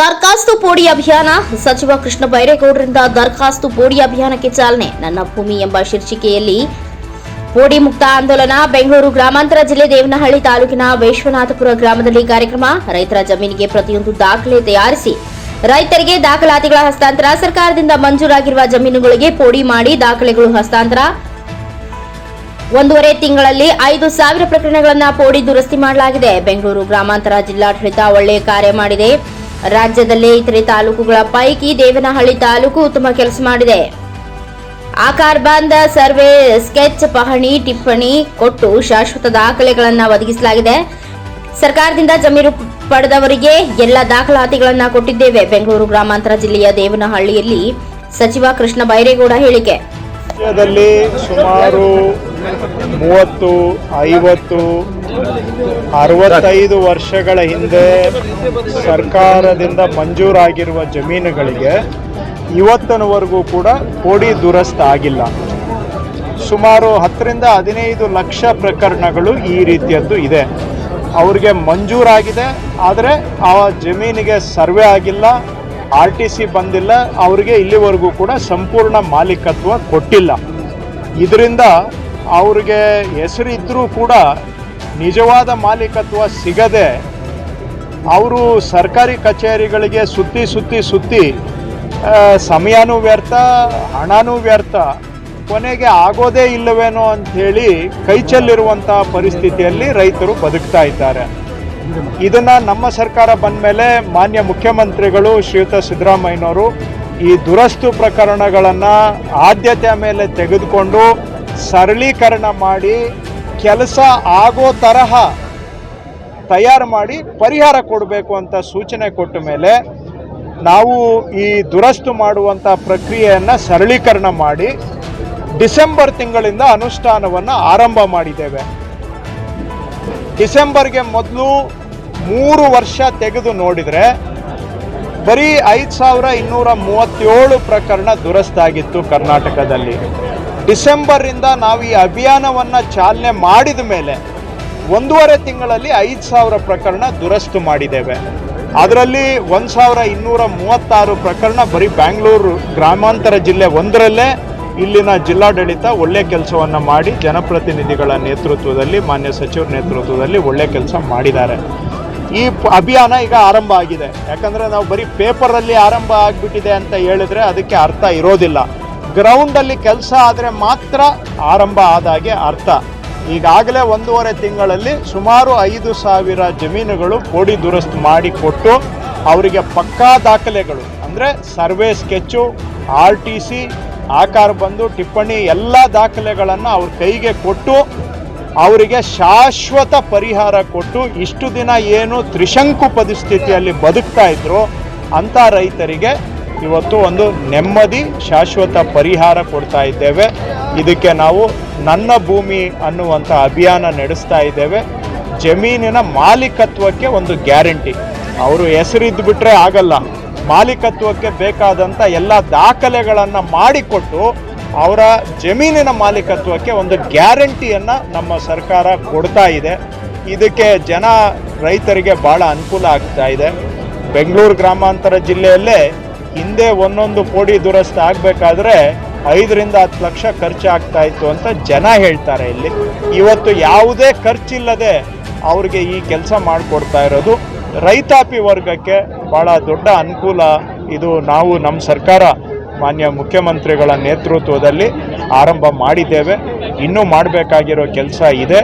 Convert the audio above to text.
ದರ್ಖಾಸ್ತು ಪೋಡಿ ಅಭಿಯಾನ. ಸಚಿವ ಕೃಷ್ಣ ಬೈರೇಗೌಡರಿಂದ ದರ್ಖಾಸ್ತು ಪೋಡಿ ಅಭಿಯಾನಕ್ಕೆ ಚಾಲನೆ. ನನ್ನ ಭೂಮಿ ಎಂಬ ಶೀರ್ಷಿಕೆಯಲ್ಲಿ ಪೋಡಿ ಮುಕ್ತ ಆಂದೋಲನ, ಬೆಂಗಳೂರು ಗ್ರಾಮಾಂತರ ಜಿಲ್ಲೆ ದೇವನಹಳ್ಳಿ ತಾಲೂಕಿನ ವಿಶ್ವನಾಥಪುರ ಗ್ರಾಮದಲ್ಲಿ ಕಾರ್ಯಕ್ರಮ. ರೈತರ ಜಮೀನಿಗೆ ಪ್ರತಿಯೊಂದು ದಾಖಲೆ ತಯಾರಿಸಿ, ರೈತರಿಗೆ ದಾಖಲಾತಿಗಳ ಹಸ್ತಾಂತರ. ಸರ್ಕಾರದಿಂದ ಮಂಜೂರಾಗಿರುವ ಜಮೀನುಗಳಿಗೆ ಪೋಡಿ ಮಾಡಿ ದಾಖಲೆಗಳು ಹಸ್ತಾಂತರ. ಒಂದೂವರೆ ತಿಂಗಳಲ್ಲಿ ಐದು ಸಾವಿರ ಪ್ರಕರಣಗಳನ್ನು ಪೋಡಿ ದುರಸ್ತಿ ಮಾಡಲಾಗಿದೆ. ಬೆಂಗಳೂರು ಗ್ರಾಮಾಂತರ ಜಿಲ್ಲಾಡಳಿತ ಒಳ್ಳೆಯ ಕಾರ್ಯ ಮಾಡಿದೆ. ರಾಜ್ಯದಲ್ಲೇ ಇತರೆ ತಾಲೂಕುಗಳ ಪೈಕಿ ದೇವನಹಳ್ಳಿ ತಾಲೂಕು ಉತ್ತಮ ಕೆಲಸ ಮಾಡಿದೆ. ಆಕಾರ್ ಬಂದ ಸರ್ವೆ, ಸ್ಕೆಚ್, ಪಹಣಿ, ಟಿಪ್ಪಣಿ ಕೊಟ್ಟು ಶಾಶ್ವತ ದಾಖಲೆಗಳನ್ನು ಒದಗಿಸಲಾಗಿದೆ. ಸರ್ಕಾರದಿಂದ ಜಮೀನು ಪಡೆದವರಿಗೆ ಎಲ್ಲ ದಾಖಲಾತಿಗಳನ್ನು ಕೊಟ್ಟಿದ್ದೇವೆ. ಬೆಂಗಳೂರು ಗ್ರಾಮಾಂತರ ಜಿಲ್ಲೆಯ ದೇವನಹಳ್ಳಿಯಲ್ಲಿ ಸಚಿವ ಕೃಷ್ಣ ಬೈರೇಗೌಡ ಹೇಳಿಕೆ. ಸುಮಾರು ಮೂವತ್ತು, ಐವತ್ತು, ಅರವತ್ತೈದು ವರ್ಷಗಳ ಹಿಂದೆ ಸರ್ಕಾರದಿಂದ ಮಂಜೂರಾಗಿರುವ ಜಮೀನುಗಳಿಗೆ ಇವತ್ತನವರೆಗೂ ಕೂಡ ಕೋಡಿ ದುರಸ್ತ ಆಗಿಲ್ಲ. ಸುಮಾರು ಹತ್ತರಿಂದ ಹದಿನೈದು ಲಕ್ಷ ಪ್ರಕರಣಗಳು ಈ ರೀತಿಯದ್ದು ಇದೆ. ಅವ್ರಿಗೆ ಮಂಜೂರಾಗಿದೆ, ಆದರೆ ಆ ಜಮೀನಿಗೆ ಸರ್ವೆ ಆಗಿಲ್ಲ, ಆರ್ ಟಿ ಸಿ ಬಂದಿಲ್ಲ, ಅವರಿಗೆ ಇಲ್ಲಿವರೆಗೂ ಕೂಡ ಸಂಪೂರ್ಣ ಮಾಲೀಕತ್ವ ಕೊಟ್ಟಿಲ್ಲ. ಇದರಿಂದ ಅವ್ರಿಗೆ ಹೆಸರಿದ್ದರೂ ಕೂಡ ನಿಜವಾದ ಮಾಲೀಕತ್ವ ಸಿಗದೆ ಅವರು ಸರ್ಕಾರಿ ಕಚೇರಿಗಳಿಗೆ ಸುತ್ತಿ ಸುತ್ತಿ ಸುತ್ತಿ ಸಮಯನೂ ವ್ಯರ್ಥ, ಹಣನೂ ವ್ಯರ್ಥ, ಕೊನೆಗೆ ಆಗೋದೇ ಇಲ್ಲವೇನೋ ಅಂಥೇಳಿ ಕೈಚಲ್ಲಿರುವಂತಹ ಪರಿಸ್ಥಿತಿಯಲ್ಲಿ ರೈತರು ಬದುಕ್ತಾ ಇದ್ದಾರೆ. ಇದನ್ನು ನಮ್ಮ ಸರ್ಕಾರ ಬಂದ ಮೇಲೆ ಮಾನ್ಯ ಮುಖ್ಯಮಂತ್ರಿಗಳು ಶ್ರೀಯುತ ಸಿದ್ದರಾಮಯ್ಯನವರು ಈ ದುರಸ್ತು ಪ್ರಕರಣಗಳನ್ನು ಆದ್ಯತೆಯ ಮೇಲೆ ತೆಗೆದುಕೊಂಡು ಸರಳೀಕರಣ ಮಾಡಿ ಕೆಲಸ ಆಗೋ ತರಹ ತಯಾರು ಮಾಡಿ ಪರಿಹಾರ ಕೊಡಬೇಕು ಅಂತ ಸೂಚನೆ ಕೊಟ್ಟ ಮೇಲೆ ನಾವು ಈ ದುರಸ್ತು ಮಾಡುವಂಥ ಪ್ರಕ್ರಿಯೆಯನ್ನು ಸರಳೀಕರಣ ಮಾಡಿ ಡಿಸೆಂಬರ್ ತಿಂಗಳಿಂದ ಅನುಷ್ಠಾನವನ್ನು ಆರಂಭ ಮಾಡಿದ್ದೇವೆ. ಡಿಸೆಂಬರ್ಗೆ ಮೊದಲು ಮೂರು ವರ್ಷ ತೆಗೆದು ನೋಡಿದರೆ ಬರೀ ಐದು ಸಾವಿರ ಇನ್ನೂರ ಮೂವತ್ತೇಳು ಪ್ರಕರಣ ದುರಸ್ತಾಗಿತ್ತು ಕರ್ನಾಟಕದಲ್ಲಿ. ಡಿಸೆಂಬರಿಂದ ನಾವು ಈ ಅಭಿಯಾನವನ್ನು ಚಾಲನೆ ಮಾಡಿದ ಮೇಲೆ ಒಂದೂವರೆ ತಿಂಗಳಲ್ಲಿ ಐದು ಸಾವಿರ ಪ್ರಕರಣ ದುರಸ್ತು ಮಾಡಿದ್ದೇವೆ. ಅದರಲ್ಲಿ ಒಂದು ಸಾವಿರ ಇನ್ನೂರ ಮೂವತ್ತಾರು ಪ್ರಕರಣ ಬರೀ ಬ್ಯಾಂಗ್ಳೂರು ಗ್ರಾಮಾಂತರ ಜಿಲ್ಲೆ ಒಂದರಲ್ಲೇ, ಇಲ್ಲಿನ ಜಿಲ್ಲಾಡಳಿತ ಒಳ್ಳೆ ಕೆಲಸವನ್ನು ಮಾಡಿ ಜನಪ್ರತಿನಿಧಿಗಳ ನೇತೃತ್ವದಲ್ಲಿ, ಮಾನ್ಯ ಸಚಿವರ ನೇತೃತ್ವದಲ್ಲಿ ಒಳ್ಳೆ ಕೆಲಸ ಮಾಡಿದ್ದಾರೆ. ಈ ಅಭಿಯಾನ ಈಗ ಆರಂಭ ಆಗಿದೆ. ಯಾಕಂದರೆ ನಾವು ಬರೀ ಪೇಪರಲ್ಲಿ ಆರಂಭ ಆಗಿಬಿಟ್ಟಿದೆ ಅಂತ ಹೇಳಿದ್ರೆ ಅದಕ್ಕೆ ಅರ್ಥ ಇರೋದಿಲ್ಲ. ಗ್ರೌಂಡಲ್ಲಿ ಕೆಲಸ ಆದರೆ ಮಾತ್ರ ಆರಂಭ ಆದಾಗೆ ಅರ್ಥ. ಈಗಾಗಲೇ ಒಂದೂವರೆ ತಿಂಗಳಲ್ಲಿ ಸುಮಾರು ಐದು ಸಾವಿರ ಜಮೀನುಗಳು ಕೋಡಿ ದುರಸ್ತು ಮಾಡಿಕೊಟ್ಟು ಅವರಿಗೆ ಪಕ್ಕಾ ದಾಖಲೆಗಳು, ಅಂದರೆ survey sketch, R T C, ಆಕಾರ ಬಂದು ಟಿಪ್ಪಣಿ ಎಲ್ಲ ದಾಖಲೆಗಳನ್ನು ಅವ್ರ ಕೈಗೆ ಕೊಟ್ಟು ಅವರಿಗೆ ಶಾಶ್ವತ ಪರಿಹಾರ ಕೊಟ್ಟು ಇಷ್ಟು ದಿನ ಏನು ತ್ರಿಶಂಕು ಪರಿಸ್ಥಿತಿಯಲ್ಲಿ ಬದುಕ್ತಾ ಇದ್ರು ಅಂಥ ರೈತರಿಗೆ ಇವತ್ತು ಒಂದು ನೆಮ್ಮದಿ, ಶಾಶ್ವತ ಪರಿಹಾರ ಕೊಡ್ತಾ ಇದ್ದೇವೆ. ಇದಕ್ಕೆ ನಾವು ನನ್ನ ಭೂಮಿ ಅನ್ನುವಂಥ ಅಭಿಯಾನ ನಡೆಸ್ತಾ ಇದ್ದೇವೆ. ಜಮೀನಿನ ಮಾಲೀಕತ್ವಕ್ಕೆ ಒಂದು ಗ್ಯಾರಂಟಿ. ಅವರು ಹೆಸರಿದ್ದು ಬಿಟ್ಟರೆ ಆಗಲ್ಲ. ಮಾಲೀಕತ್ವಕ್ಕೆ ಬೇಕಾದಂಥ ಎಲ್ಲ ದಾಖಲೆಗಳನ್ನು ಮಾಡಿಕೊಟ್ಟು ಅವರ ಜಮೀನಿನ ಮಾಲೀಕತ್ವಕ್ಕೆ ಒಂದು ಗ್ಯಾರಂಟಿಯನ್ನು ನಮ್ಮ ಸರ್ಕಾರ ಕೊಡ್ತಾ ಇದೆ. ಇದಕ್ಕೆ ಜನ ರೈತರಿಗೆ ಭಾಳ ಅನುಕೂಲ ಆಗ್ತಾ ಇದೆ. ಬೆಂಗಳೂರು ಗ್ರಾಮಾಂತರ ಜಿಲ್ಲೆಯಲ್ಲೇ ಹಿಂದೆ ಒಂದೊಂದು ಕೋಡಿ ದುರಸ್ತ ಆಗಬೇಕಾದ್ರೆ ಐದರಿಂದ ಹತ್ತು ಲಕ್ಷ ಖರ್ಚಾಗ್ತಾ ಇತ್ತು ಅಂತ ಜನ ಹೇಳ್ತಾರೆ ಇಲ್ಲಿ. ಇವತ್ತು ಯಾವುದೇ ಖರ್ಚಿಲ್ಲದೆ ಅವ್ರಿಗೆ ಈ ಕೆಲಸ ಮಾಡಿಕೊಡ್ತಾ ಇರೋದು. ರೈತಾಪಿ ವರ್ಗಕ್ಕೆ ಭಾಳ ದೊಡ್ಡ ಅನುಕೂಲ ಇದು ನಾವು ನಮ್ಮ ಸರ್ಕಾರ ಮಾನ್ಯ ಮುಖ್ಯಮಂತ್ರಿಗಳ ನೇತೃತ್ವದಲ್ಲಿ ಆರಂಭ ಮಾಡಿದ್ದೇವೆ. ಇನ್ನೂ ಮಾಡಬೇಕಾಗಿರೋ ಕೆಲಸ ಇದೆ.